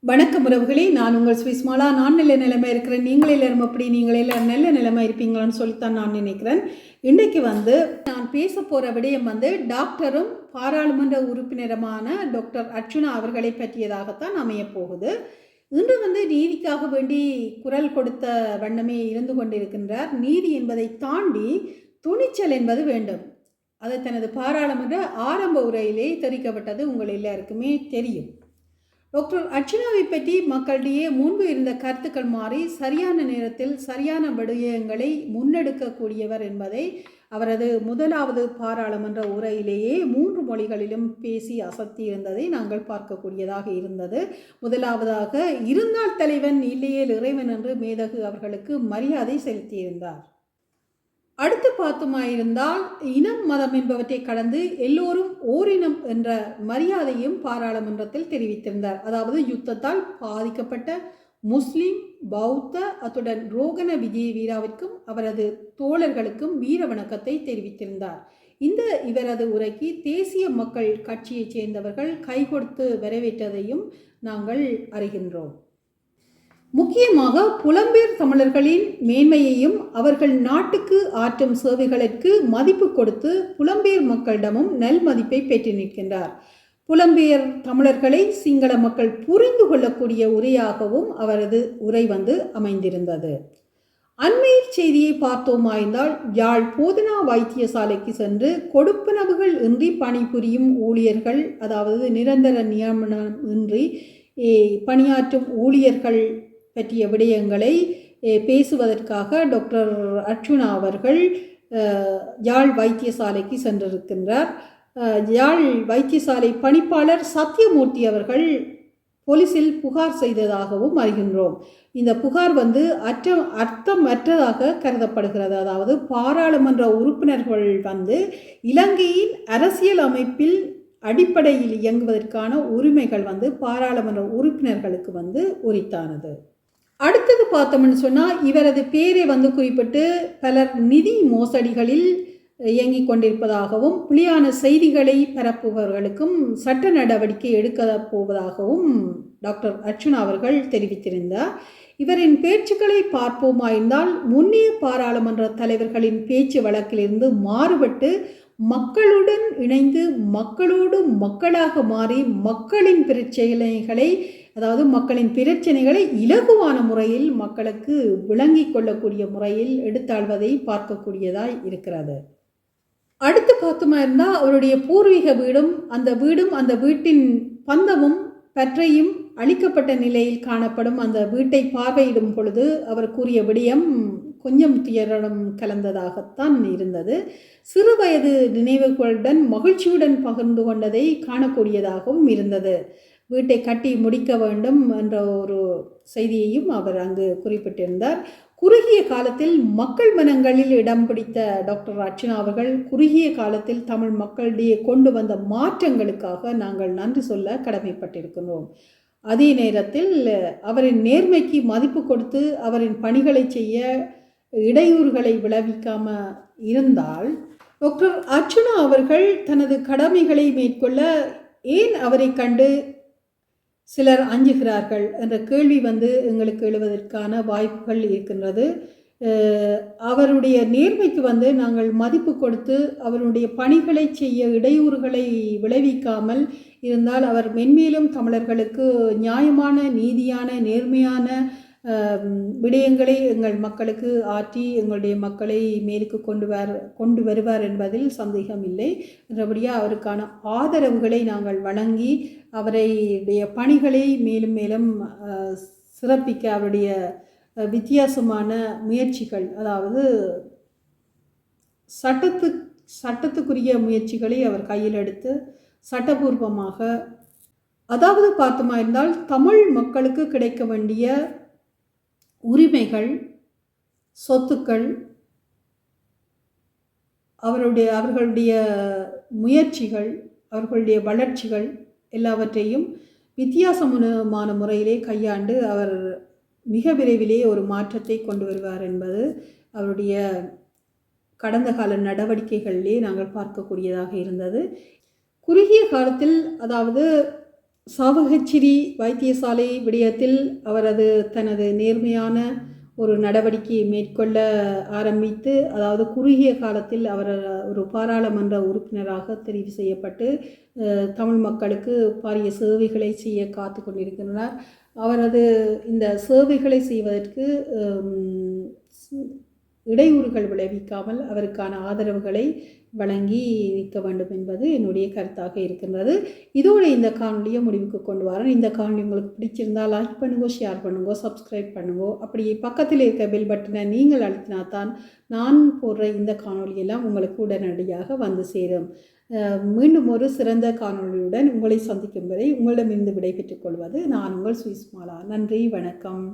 வணக்கம் உறவுகளே நான் உங்கள் சுவிஸ்மாலா. நான் நல்ல நிலைமை இருக்கிறேன். நீங்களே எல்லாரும் அப்படி நீங்களே எல்லாரும் நல்ல நிலைமை இருப்பீங்களான்னு சொல்லித்தான் நான் நினைக்கிறேன். இன்றைக்கு வந்து நான் பேச போகிற விடயம் வந்து டாக்டரும் பாராளுமன்ற உறுப்பினருமான டாக்டர் அர்ச்சுனா அவர்களை பற்றியதாகத்தான் அமையப் போகுது. இன்று வந்து நீதிக்காக வேண்டி குரல் கொடுத்த வண்ணமே இருந்து கொண்டிருக்கின்றார். நீதி என்பதை தாண்டி துணிச்சல் என்பது வேண்டும். அது தனது பாராளுமன்ற ஆரம்ப உரையிலே தெரிவிக்கப்பட்டது உங்கள் எல்லாருக்குமே தெரியும். டாக்டர் அர்ச்சனாவை பற்றி மக்களிடையே முன்பு இருந்த கருத்துக்கள் மாறி சரியான நேரத்தில் சரியான விடயங்களை முன்னெடுக்கக்கூடியவர் என்பதை அவரது முதலாவது பாராளுமன்ற உரையிலேயே மூன்று மொழிகளிலும் பேசி அசத்தி இருந்ததை நாங்கள் பார்க்கக்கூடியதாக இருந்தது. முதலாவதாக இருந்தால் தலைவன் இல்லையேல் இறைவன் என்று மேதகு அவர்களுக்கு மரியாதை செலுத்தியிருந்தார். அடுத்து பார்த்துமாயிருந்தால் இனம் மதம் என்பவற்றை கடந்து எல்லோரும் ஓரினம் என்ற மரியாதையும் பாராளுமன்றத்தில் தெரிவித்திருந்தார். அதாவது யுத்தத்தால் பாதிக்கப்பட்ட முஸ்லிம் பௌத்த அத்துடன் ரோகண விஜய வீராவிற்கும் அவரது தோழர்களுக்கும் வீர வணக்கத்தை தெரிவித்திருந்தார். இந்த இவரது உரைக்கு தேசிய மக்கள் கட்சியைச் சேர்ந்தவர்கள் கை கொடுத்து வரவேற்றதையும் நாங்கள் அறிகின்றோம். முக்கியமாக புலம்பெயர் தமிழர்களின் மேன்மையையும் அவர்கள் நாட்டுக்கு ஆற்றும் சேவைகளுக்கு மதிப்பு கொடுத்து புலம்பெயர் மக்களிடமும் நல் மதிப்பை பெற்று நிற்கின்றார். புலம்பெயர் தமிழர்களை சிங்கள மக்கள் புரிந்து கொள்ளக்கூடிய உரையாகவும் அவரது உரை வந்து அமைந்திருந்தது. அண்மையில் செய்தியை பார்த்தோமாய்ந்தால் யாழ் போதனா வைத்தியசாலைக்கு சென்று கொடுப்பனவுகள் இன்றி பணிபுரியும் ஊழியர்கள் அதாவது நிரந்தர நியமனம் இன்றி பணியாற்றும் ஊழியர்கள் பற்றிய விடயங்களை பேசுவதற்காக டாக்டர் அர்ச்சுனா அவர்கள் யாழ் வைத்தியசாலைக்கு சென்றிருக்கின்றார். யாழ் வைத்தியசாலை பணிப்பாளர் சத்யமூர்த்தி அவர்கள் போலீஸில் புகார் செய்ததாகவும் அறிகின்றோம். இந்த புகார் வந்து அற்ற அர்த்தமற்றதாக கருதப்படுகிறது. அதாவது பாராளுமன்ற உறுப்பினர்கள் வந்து இலங்கையின் அரசியல் அமைப்பில் அடிப்படையில் இயங்குவதற்கான உரிமைகள் வந்து பாராளுமன்ற உறுப்பினர்களுக்கு வந்து உரித்தானது. அடுத்தது பார்த்தோம்னு சொன்னால் இவரது பேரை வந்து குறிப்பிட்டு பலர் நிதி மோசடிகளில் இயங்கிக் கொண்டிருப்பதாகவும் புலியான செய்திகளை பரப்புபவர்களுக்கும் சட்ட நடவடிக்கை எடுக்க போவதாகவும் டாக்டர் அர்ச்சுனா அவர்கள் தெரிவித்திருந்தார். இவரின் பேச்சுக்களை பார்ப்போமாயிருந்தால் முன்னைய பாராளுமன்ற தலைவர்களின் பேச்சு வழக்கிலிருந்து மாறுபட்டு மக்களுடன் இணைந்து மக்களோடு மக்களாக மாறி மக்களின் பிரச்சனைகளை அதாவது மக்களின் பிரச்சனைகளை இலகுவான முறையில் மக்களுக்கு விளங்கி கொள்ளக்கூடிய முறையில் எடுத்தாள்வதை பார்க்கக்கூடியதாய் இருக்கிறது. அடுத்து பார்த்தோமா இருந்தால் அவருடைய பூர்வீக வீடும் அந்த வீடும் அந்த வீட்டின் பந்தமும் பற்றையும் அழிக்கப்பட்ட நிலையில் காணப்படும். அந்த வீட்டை பார்வையிடும் பொழுது அவர் கூறிய விடயம் கொஞ்சம் துயரம் கலந்ததாகத்தான் இருந்தது. சிறு வயது நினைவுகளுடன் மகிழ்ச்சியுடன் பகிர்ந்து கொண்டதை காணக்கூடியதாகவும் இருந்தது. வீட்டை கட்டி முடிக்க வேண்டும் என்ற ஒரு செய்தியையும் அவர் அங்கு குறிப்பிட்டிருந்தார். குறுகிய காலத்தில் மக்கள் மனங்களில் இடம் பிடித்த டாக்டர் அர்ச்சனா அவர்கள் குறுகிய காலத்தில் தமிழ் மக்களிடையே கொண்டு வந்த மாற்றங்களுக்காக நாங்கள் நன்றி சொல்ல கடமைப்பட்டிருக்கிறோம் அதே நேரத்தில் அவரின் நேர்மைக்கு மதிப்பு கொடுத்து அவரின் பணிகளை செய்ய இடையூறுகளை விளைவிக்காம இருந்தால் டாக்டர் அர்ச்சுனா அவர்கள் தனது கடமைகளை மேற்கொள்ள ஏன் அவரை கண்டு சிலர் அஞ்சுகிறார்கள் என்ற கேள்வி வந்து எங்களுக்கு எழுவதற்கான வாய்ப்புகள் இருக்கின்றது. அவருடைய நேர்மைக்கு வந்து நாங்கள் மதிப்பு கொடுத்து அவருடைய பணிகளை செய்ய இடையூறுகளை விளைவிக்காமல் இருந்தால் அவர் மென்மேலும் தமிழர்களுக்கு நியாயமான நீதியான நேர்மையான விடயங்களை எங்கள் மக்களுக்கு ஆற்றி எங்களுடைய மக்களை மேலுக்கு கொண்டு வர கொண்டு வருவார் என்பதில் சந்தேகம் இல்லை. என்றபடியாக அவருக்கான ஆதரவுகளை நாங்கள் வழங்கி அவருடைய பணிகளை மேலும் மேலும் சிறப்பிக்க அவருடைய வித்தியாசமான முயற்சிகள் அதாவது சட்டத்து சட்டத்துக்குரிய முயற்சிகளை அவர் கையில் எடுத்து சட்டபூர்வமாக அதாவது பார்த்தோமா இருந்தால் தமிழ் மக்களுக்கு கிடைக்க வேண்டிய உரிமைகள் சொத்துக்கள் அவருடைய அவர்களுடைய முயற்சிகள் அவர்களுடைய வளர்ச்சிகள் எல்லாவற்றையும் வித்தியாசமான முறையிலே கையாண்டு அவர் மிக விரைவிலே ஒரு மாற்றத்தை கொண்டு வருவார் என்பது அவருடைய கடந்த கால நடவடிக்கைகளிலே நாங்கள் பார்க்கக்கூடியதாக இருந்தது. குறுகிய காலத்தில் அதாவது சாவகச்சிரி வைத்தியசாலை விடயத்தில் அவரது தனது நேர்மையான ஒரு நடவடிக்கையை மேற்கொள்ள ஆரம்பித்து அதாவது குறுகிய காலத்தில் அவர் ஒரு பாராளுமன்ற உறுப்பினராக தெரிவு செய்யப்பட்டு தமிழ் மக்களுக்கு பாரிய சேவைகளை செய்ய காத்து கொண்டிருக்கிறார் அவரது இந்த சேவைகளை செய்வதற்கு இடையூறுகள் விளைவிக்காமல் அவருக்கான ஆதரவுகளை வழங்கி நிற்க வேண்டும் என்பது என்னுடைய கருத்தாக இருக்கின்றது. இதோடு இந்த காணொலியை முடிவுக்கு கொண்டு வரேன். இந்த காணொலி உங்களுக்கு பிடிச்சிருந்தா லைக் பண்ணுங்க ஷேர் பண்ணுங்க சப்ஸ்கிரைப் பண்ணுங்க. அப்படி பக்கத்தில் இருக்க பெல் பட்டனை நீங்கள் அழுத்தினா தான் நான் போடுற இந்த காணொலியெல்லாம் உங்களுக்கு உடனடியாக வந்து சேரும். மீண்டும் ஒரு சிறந்த காணொளியுடன் உங்களை சந்திக்கும் வரை உங்களிடமிருந்து விடைபெற்றுக் கொள்வது நான் உங்கள் சுவிஸ்மாலா. நன்றி வணக்கம்.